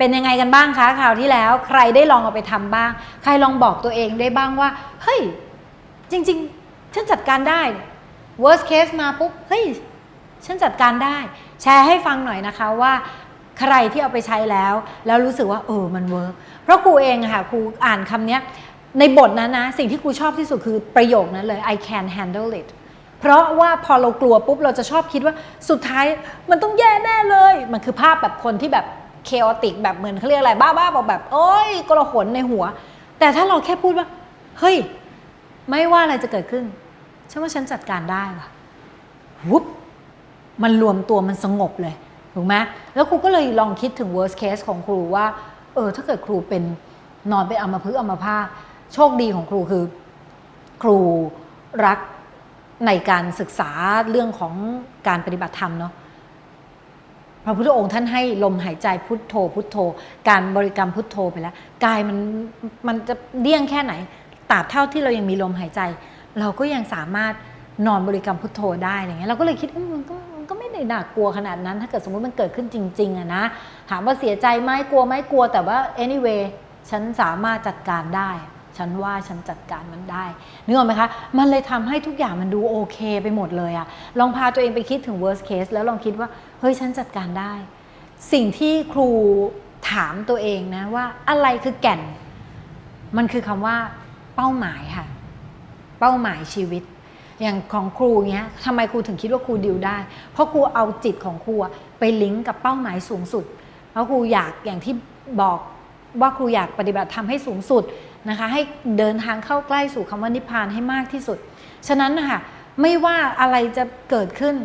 เป็นยังไงกันบ้างคะคราวที่แล้ว ใครได้ลองเอาไปทำบ้าง ใครลองบอกตัวเองได้บ้างว่า เฮ้ย จริง ๆ ฉันจัดการได้ worst case มาปุ๊บ เฮ้ย ฉันจัดการได้ แชร์ให้ฟังหน่อยนะคะว่าใครที่เอาไปใช้แล้ว แล้วรู้สึกว่าเออมันเวิร์กเพราะครูเองอะค่ะครูอ่านคำเนี้ยในบทนั้นนะ สิ่งที่ครูชอบที่สุดคือประโยคนั้นเลย I can handle it เพราะว่าพอเรากลัวปุ๊บเราจะชอบคิดว่าสุดท้ายมันต้องแย่แน่เลย มันคือภาพแบบคนที่แบบ เคอติกแบบเหมือนเขาเรียกอะไรบ้าๆบอกแบบโอ้ยกระหนในหัว แต่ถ้าเราแค่พูดว่า เฮ้ย ไม่ว่าอะไรจะเกิดขึ้นฉันว่าฉันจัดการได้ว่ะวุบมันรวมตัวมันสงบเลยถูกไหมแล้วครูก็เลยลองคิดถึง worst case ของครูว่า เออ ถ้าเกิดครูเป็นนอนเป็นอัมพฤกษ์อัมพาตโชคดีของครูคือ ครูรักในการศึกษาเรื่องของการปฏิบัติธรรมเนาะ พระพุทธองค์ท่านให้ลมหายใจพุทโธ พุทโธ การบริกรรมพุทโธไปแล้วกายมันมันจะเดี่ยงแค่ไหนตราบเท่าที่เรายังมีลมหายใจ เราก็ยังสามารถนอนบริกรรมพุทโธได้อะไรเงี้ยเราก็เลยคิดมมันก็มันก็ไม่ได้น่ากลัวขนาดนั้น ถ้าเกิดสมมติมันเกิดขึ้นจริงๆอะนะถามว่าเสียใจไหมกลัวไหมกลัวแต่ว่า anyway ฉันสามารถจัดการได้ ฉันว่าฉันจัดการมันได้นึกออกไหมคะ มันเลยทำให้ทุกอย่างมันดูโอเคไปหมดเลยอะลองพาตัวเองไปคิดถึง worst case แล้วลองคิดว่า เฮ้ยฉันจัดการได้ สิ่งที่ครูถามตัวเองนะว่าอะไรคือแก่น มันคือคำว่าเป้าหมายค่ะ เป้าหมายชีวิต อย่างของครูเงี้ยทำไมครูถึงคิดว่าครูดิวได้ เพราะครูเอาจิตของครูอะไปลิงก์กับเป้าหมายสูงสุด เพราะครูอยากอย่างที่บอกว่าครูอยากปฏิบัติทำให้สูงสุด นะคะให้เดินทางเข้าใกล้สู่คำว่านิพพานให้มากที่สุด ฉะนั้นนะคะไม่ว่าอะไรจะเกิดขึ้น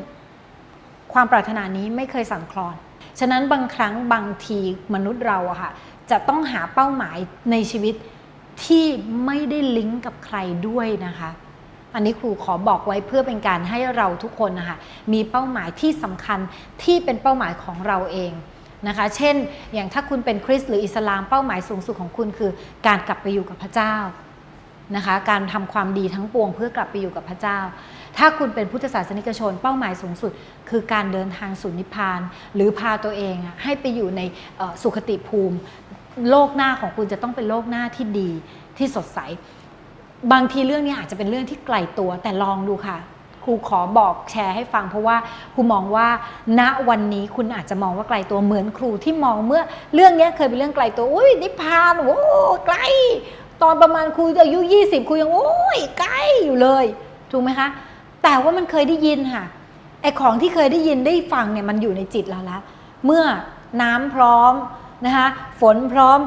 ความปรารถนานี้ไม่เคยสั่นคลอน ฉะนั้นบางครั้งบางทีมนุษย์เราอะค่ะจะต้องหาเป้าหมายในชีวิตที่ไม่ได้ลิงก์กับใครด้วยนะคะ อันนี้ครูขอบอกไว้เพื่อเป็นการให้เราทุกคนนะคะมีเป้าหมายที่สำคัญที่เป็นเป้าหมายของเราเอง นะคะ เช่น อย่างถ้าคุณเป็นคริสต์หรืออิสลามเป้าหมายสูงสุดของคุณคือ การกลับไปอยู่กับพระเจ้านะคะ การทำความดีทั้งปวงเพื่อกลับไปอยู่กับพระเจ้า ถ้าคุณเป็นพุทธศาสนิกชน เป้าหมายสูงสุด คือการเดินทางสู่นิพพาน หรือพาตัวเองอะให้ไปอยู่ในสุขติภูมิ โลกหน้าของคุณจะต้องเป็นโลกหน้าที่ดีที่สดใส บางทีเรื่องนี้อาจจะเป็นเรื่องที่ไกลตัวแต่ลองดูค่ะ ครูขอบอกแชร์ให้ฟังเพราะว่าครูมองว่าณวันนี้คุณอาจจะมองว่าไกลตัวเหมือนครูที่มองเมื่อเรื่องนี้เคยเป็นเรื่องไกลตัวอุ้ยนิพพานโอ้ไกล ตอนประมาณครูอายุ 20ครูยังโอ้ยไกลอยู่เลยถูกไหมคะแต่ว่ามันเคยได้ยินค่ะไอของที่เคยได้ยินได้ฟังเนี่ยมันอยู่ในจิตเราแล้วเมื่อน้ำพร้อมนะคะฝนพร้อม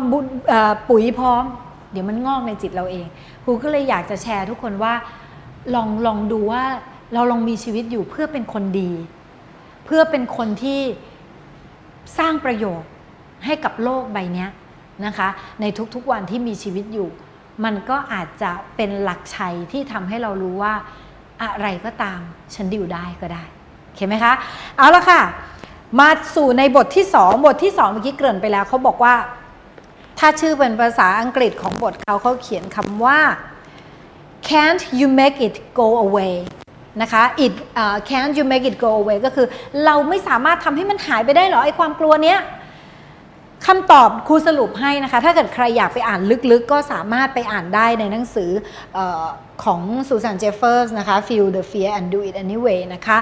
อปุ๋ยพร้อม เดี๋ยวมันงอกในจิตเราเองครูก็เลยอยากจะแชร์ทุกคนว่าลองลองดูว่า เราลองมีชีวิตอยู่เพื่อเป็นคนดี เพื่อเป็นคนที่สร้างประโยชน์ให้กับโลกใบนี้นะคะ ในทุกๆวันที่มีชีวิตอยู่ มันก็อาจจะเป็นหลักชัยที่ทำให้เรารู้ว่าอะไรก็ตามฉันดิวได้ก็ได้โอเคไหมคะเอาละค่ะ มาสู่ในบทที่ 2 บทที่ 2 เมื่อกี้เกริ่นไปแล้วเขาบอกว่า ถ้าชื่อเป็นภาษาอังกฤษของบทเขาเขาเขียนคำว่า can't you make it go away นะคะ it uh, can't you make it go away ก็คือเราไม่สามารถทำให้มันหายไปได้หรอไอ้ความกลัวเนี้ยคำตอบครูสรุปให้นะคะ ถ้าเกิดใครอยากไปอ่านลึกๆ ก็สามารถไปอ่านได้ในหนังสืออของซูซานเจฟเฟอร์สนะคะ Feel the Fear and Do It Anyway นะคะ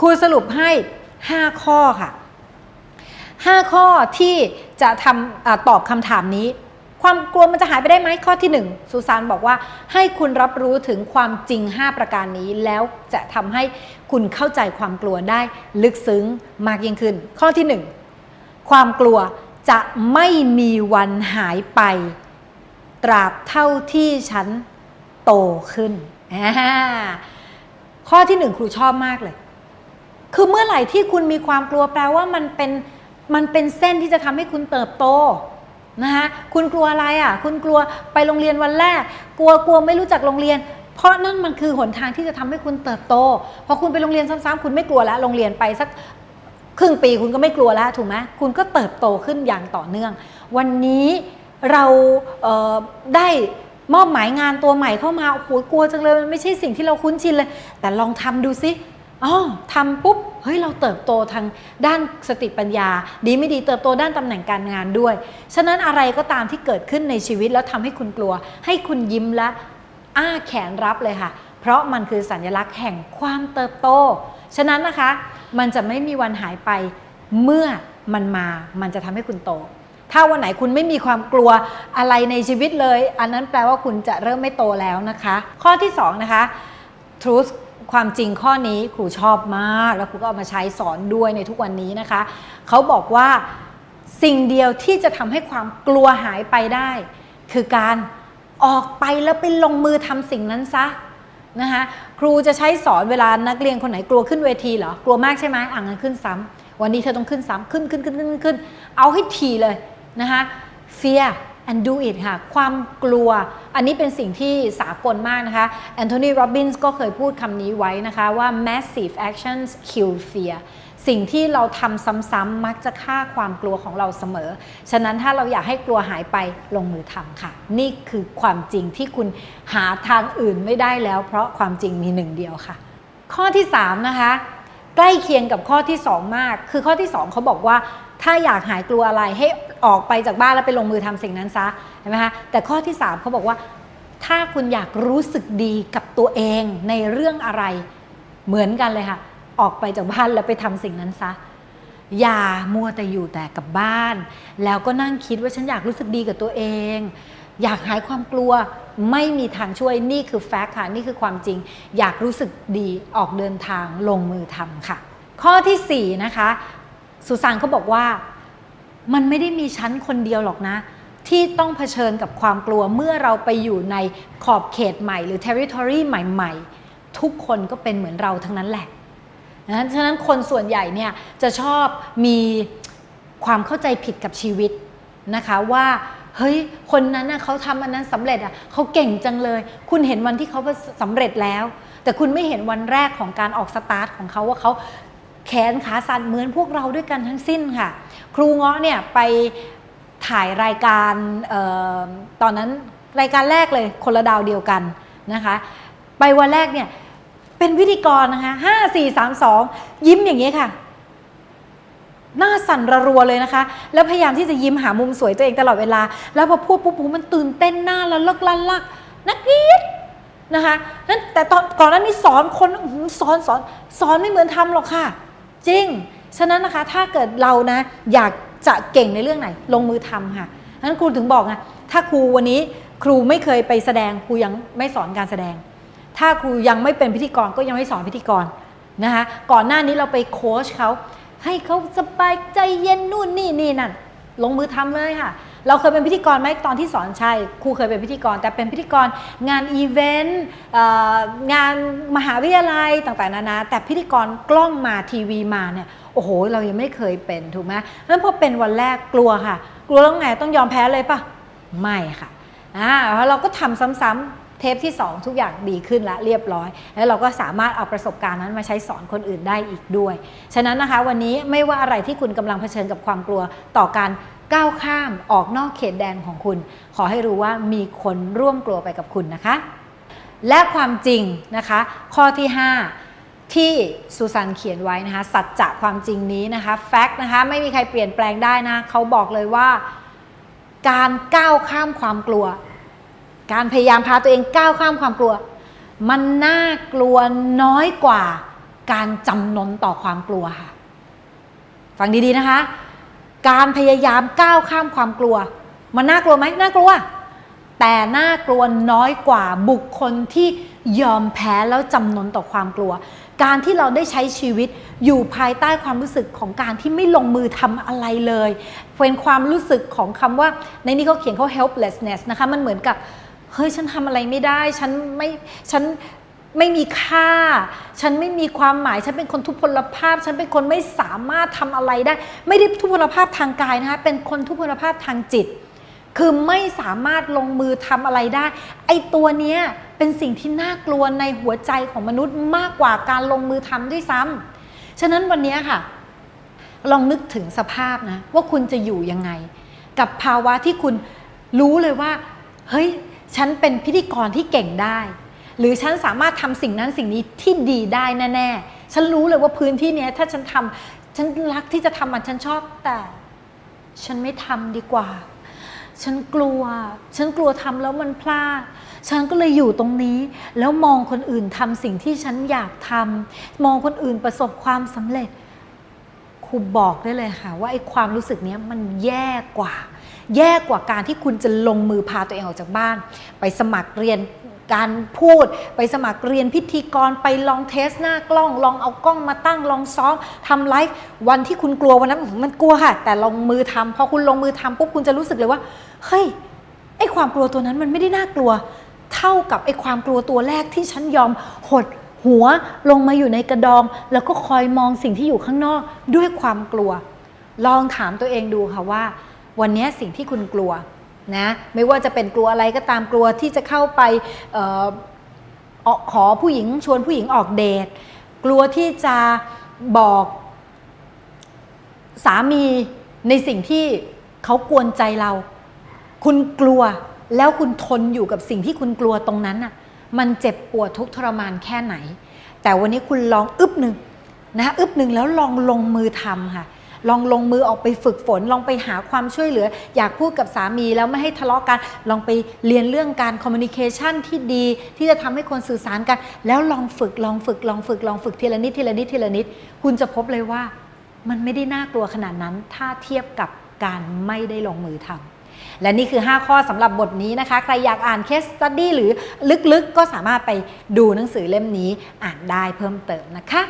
ครูสรุปให้ 5 ข้อค่ะ 5 ข้อที่จะทำอตอบคำถามนี้ ความกลัวมันจะหายไปได้ไหมข้อที่1ซูซานบอกว่าให้คุณรับรู้ถึงความจริง 5 ประการนี้ แล้วจะทำให้คุณเข้าใจความกลัวได้ลึกซึ้งมากยิ่งขึ้น ข้อที่ 1 ความกลัวจะไม่มีวันหายไป ตราบเท่าที่ฉันโตขึ้นอ่าข้อที่หนึ่งครูชอบมากเลย คือเมื่อไหร่ที่คุณมีความกลัวแปลว่ามันเป็นมันเป็นเส้นที่จะทำให้คุณเติบโต นะคะคุณกลัวอะไรอะ คุณกลัวไปโรงเรียนวันแรก กลัวกลัวไม่รู้จักโรงเรียน เพราะนั่นมันคือหนทางที่จะทำให้คุณเติบโต พอคุณไปโรงเรียนซ้ำๆคุณไม่กลัวแล้วโรงเรียนไปสักครึ่งปีคุณก็ไม่กลัวแล้วถูกไหมคุณก็เติบโตขึ้นอย่างต่อเนื่อง วันนี้เราเได้มอบหมายงานตัวใหม่เข้ามาโอ้โหกลัวจังเลยมันไม่ใช่สิ่งที่เราคุ้นชินเลย แต่ลองทำดูซิ อ๋อทำปุ๊บ เฮ้ย เราเติบโตทางด้านสติปัญญา ดีไม่ดีเติบโตด้านตำแหน่งการงานด้วย ฉะนั้นอะไรก็ตามที่เกิดขึ้นในชีวิตแล้วทำให้คุณกลัว ให้คุณยิ้มและอ้าแขนรับเลยค่ะ เพราะมันคือสัญลักษณ์แห่งความเติบโต ฉะนั้นนะคะ มันจะไม่มีวันหายไป เมื่อมันมา มันจะทำให้คุณโต ถ้าวันไหนคุณไม่มีความกลัวอะไรในชีวิตเลย อันนั้นแปลว่าคุณจะเริ่มไม่โตแล้วนะคะ ข้อที่สองนะคะ truth ความจริงข้อนี้ครูชอบมาก แล้วครูก็เอามาใช้สอนด้วยในทุกวันนี้นะคะ เขาบอกว่าสิ่งเดียวที่จะทำให้ความกลัวหายไปได้ คือการออกไปแล้วไปลงมือทำสิ่งนั้นซะนะคะครูจะใช้สอนเวลานักเรียนคนไหนกลัวขึ้นเวทีเหรอกลัวมากใช่ไหมอ่างั้นขึ้นซ้ำวันนี้เธอต้องขึ้นซ้ำขึ้นขึ้นขึ้นขึ้นขึ้นเอาให้ทีเลยนะคะ fear and do it ค่ะ ความกลัว อันนี้เป็นสิ่งที่สากลมากนะคะแอนโทนีโรบินส์ก็เคยพูดคำนี้ไว้นะคะว่า massive actions kill fear สิ่งที่เราทำซ้ำๆมักจะฆ่าความกลัวของเราเสมอ ฉะนั้นถ้าเราอยากให้กลัวหายไปลงมือทำค่ะ นี่คือความจริงที่คุณหาทางอื่นไม่ได้แล้ว เพราะความจริงมีหนึ่งเดียวค่ะ ข้อที่3นะคะ ใกล้เคียงกับข้อที่ 2 มาก คือข้อที่ 2เขาบอกว่า ถ้าอยากหายกลัวอะไรให้ออกไปจากบ้านแล้วไปลงมือทำสิ่งนั้นซะเห็นไหมคะแต่ข้อที่ 3เขาบอกว่า ถ้าคุณอยากรู้สึกดีกับตัวเองในเรื่องอะไรเหมือนกันเลยค่ะ ออกไปจากบ้านแล้วไปทำสิ่งนั้นซะอย่ามัวแต่อยู่แต่กับบ้าน แล้วก็นั่งคิดว่าฉันอยากรู้สึกดีกับตัวเอง อยากหายความกลัว ไม่มีทางช่วยนี่คือแฟกต์ค่ะ นี่คือความจริง อยากรู้สึกดีออกเดินทางลงมือทำค่ะ ข้อทีสี่ 4 นะคะ สุสานเขาบอกว่ามันไม่ได้มีชั้นคนเดียวหรอกนะ ที่ต้องเผชิญกับความกลัวเมื่อเราไปอยู่ในขอบเขตใหม่ หรือ territory ใหม่ๆ ทุกคนก็เป็นเหมือนเราทั้งนั้นแหละนะฉะนั้นคนส่วนใหญ่เนี่ยจะชอบมีความเข้าใจผิดกับชีวิตนะคะว่า เฮ้ยคนนั้นน่ะเขาทำอันนั้นสำเร็จอะเขาเก่งจังเลย คุณเห็นวันที่เขาสำเร็จแล้ว แต่คุณไม่เห็นวันแรกของการออกสตาร์ทของเขาว่าเขาแขนขาสั่นเหมือนพวกเราด้วยกันทั้งสิ้นค่ะ ครูเงาะเนี่ยไปถ่ายรายการออตอนนั้นรายการแรกเลยคนละดาวเดียวกันนะคะ ไปวันแรกเนี่ยเป็นวิธีกรนะคะห้าสี่สามสองยิ้มอย่างนี้ค่ะ หน้าสั่นระรัวเลยนะคะ แล้วพยายามที่จะยิ้มหามุมสวยตัวเองตลอดเวลา แล้วพอพูดปุ๊บมันตื่นเต้นหน้าละลักลันลักนักเรียนนะคะนั้นแต่ตอนก่อนหน้านี้สอนคนสอนสอนสอนไม่เหมือนทำหรอกค่ะ จริง ฉะนั้นนะคะถ้าเกิดเรานะอยากจะเก่งในเรื่องไหน ลงมือทำค่ะนั้นครูถึงบอกไงถ้าครูวันนี้ครูไม่เคยไปแสดงครูยังไม่สอนการแสดง ถ้าครูยังไม่เป็นพิธีกรก็ยังไม่สอนพิธีกรนะคะก่อนหน้านี้เราไปโค้ชเขา ให้เขาสบายใจเย็นนู่นนี่นี่นั่นลงมือทำเลยค่ะ เราเคยเป็นพิธีกรไหมตอนที่สอนใช่ครูเคยเป็นพิธีกร แต่เป็นพิธีกรงานอีเวนต์งานมหาวิทยาลัยต่างๆนานาแต่พิธีกรกล้องมาทีวีมาเนี่ยโอ้โห เรายังไม่เคยเป็นถูกไหมเพราะฉะนั้นพอเป็นวันแรกกลัวค่ะ กลัวแล้วไงต้องยอมแพ้เลยปะไม่ค่ะอ่าเราก็ทำซ้ำๆ เทปที่ 2 ทุกอย่างดีขึ้นละเรียบร้อย แล้วเราก็สามารถเอาประสบการณ์นั้นมาใช้สอนคนอื่นได้อีกด้วย ฉะนั้นนะคะวันนี้ไม่ว่าอะไรที่คุณกำลังเผชิญกับความกลัวต่อการก้าวข้ามออกนอกเขตแดนของคุณ ขอให้รู้ว่ามีคนร่วมกลัวไปกับคุณนะคะ และความจริงนะคะ ข้อที่ 5 ที่สุสันเขียนไว้นะคะ สัจจะความจริงนี้นะคะแฟกต์นะคะไม่มีใครเปลี่ยนแปลงได้นะ เขาบอกเลยว่า การก้าวข้ามความกลัว การพยายามพาตัวเองก้าวข้ามความกลัว มันน่ากลัวน้อยกว่าการจำนนต่อความกลัวค่ะ ฟังดีๆนะคะ การพยายามก้าวข้ามความกลัว มันน่ากลัวไหมน่ากลัว แต่น่ากลัวน้อยกว่าบุคคลที่ยอมแพ้แล้วจำนนต่อความกลัว การที่เราได้ใช้ชีวิตอยู่ภายใต้ความรู้สึกของการที่ไม่ลงมือทำอะไรเลย เป็นความรู้สึกของคำว่า ในนี้เขาเขียนเขา helplessness นะคะ มันเหมือนกับ เฮ้ยฉันทำอะไรไม่ได้ ฉันไม่ฉันไม่มีค่า ฉันไม่มีความหมาย ฉันเป็นคนทุพพลภาพ ฉันเป็นคนไม่สามารถทำอะไรได้ ไม่ได้ทุพพลภาพทางกายนะคะ เป็นคนทุพพลภาพทางจิต คือไม่สามารถลงมือทำอะไรได้ ไอ้ตัวเนี้ยเป็นสิ่งที่น่ากลัวในหัวใจของมนุษย์มากกว่าการลงมือทำด้วยซ้ำฉะนั้นวันนี้ค่ะ ลองนึกถึงสภาพนะว่าคุณจะอยู่ยังไง กับภาวะที่คุณรู้เลยว่า เฮ้ย ฉันเป็นพิธีกรที่เก่งได้ หรือฉันสามารถทำสิ่งนั้นสิ่งนี้ที่ดีได้แน่ๆ ฉันรู้เลยว่าพื้นที่นี้ถ้าฉันทำฉันรักที่จะทำมันฉันชอบแต่ ฉันไม่ทำดีกว่า ฉันกลัว ฉันกลัวทำแล้วมันพลาดฉันก็เลยอยู่ตรงนี้ แล้วมองคนอื่นทำสิ่งที่ฉันอยากทำมองคนอื่นประสบความสำเร็จครูบอกได้เลยค่ะว่าไอ้ความรู้สึกนี้มันแย่กว่า แย่กว่าการที่คุณจะลงมือพาตัวเองออกจากบ้าน ไปสมัครเรียนการพูดไปสมัครเรียนพิธีกรไปลองเทสหน้ากล้อง ลองเอากล้องมาตั้งลองซ้อมทำไลฟ์วันที่คุณกลัววันนั้นมันกลัวค่ะ แต่ลงมือทำพอคุณลงมือทำปุ๊บคุณจะรู้สึกเลยว่าเฮ้ยไอความกลัวตัวนั้นมันไม่ได้น่ากลัว เท่ากับไอความกลัวตัวแรกที่ฉันยอมหดหัวลงมาอยู่ในกระดอง แล้วก็คอยมองสิ่งที่อยู่ข้างนอกด้วยความกลัว ลองถามตัวเองดูค่ะว่า วันนี้สิ่งที่คุณกลัวนะไม่ว่าจะเป็นกลัวอะไรก็ตามกลัวที่จะเข้าไปออขอผู้หญิงชวนผู้หญิงออกเดท กลัวที่จะบอกสามีในสิ่งที่เขากวนใจเรา คุณกลัวแล้วคุณทนอยู่กับสิ่งที่คุณกลัวตรงนั้นน่ะมันเจ็บปวดทุกทรมานแค่ไหน แต่วันนี้คุณลองอึบหนึ่งนะอึบหนึ่งแล้วลองลงมือทำค่ะ ลองลงมือออกไปฝึกฝน ลองไปหาความช่วยเหลือ อยากพูดกับสามีแล้วไม่ให้ทะเลาะกัน ลองไปเรียนเรื่องการคอมมิวนิเคชันที่ดี ที่จะทำให้คนสื่อสารกัน แล้วลองฝึกลองฝึกลองฝึกลองฝึกทีละนิดทีละนิดทีละนิด คุณจะพบเลยว่ามันไม่ได้น่ากลัวขนาดนั้น ถ้าเทียบกับการไม่ได้ลงมือทำและนี่คือ 5 ข้อสำหรับบทนี้นะคะ ใครอยากอ่านเคสตัดดี้หรือลึกๆก็สามารถไปดูหนังสือเล่มนี้อ่านได้เพิ่มเติมนะคะ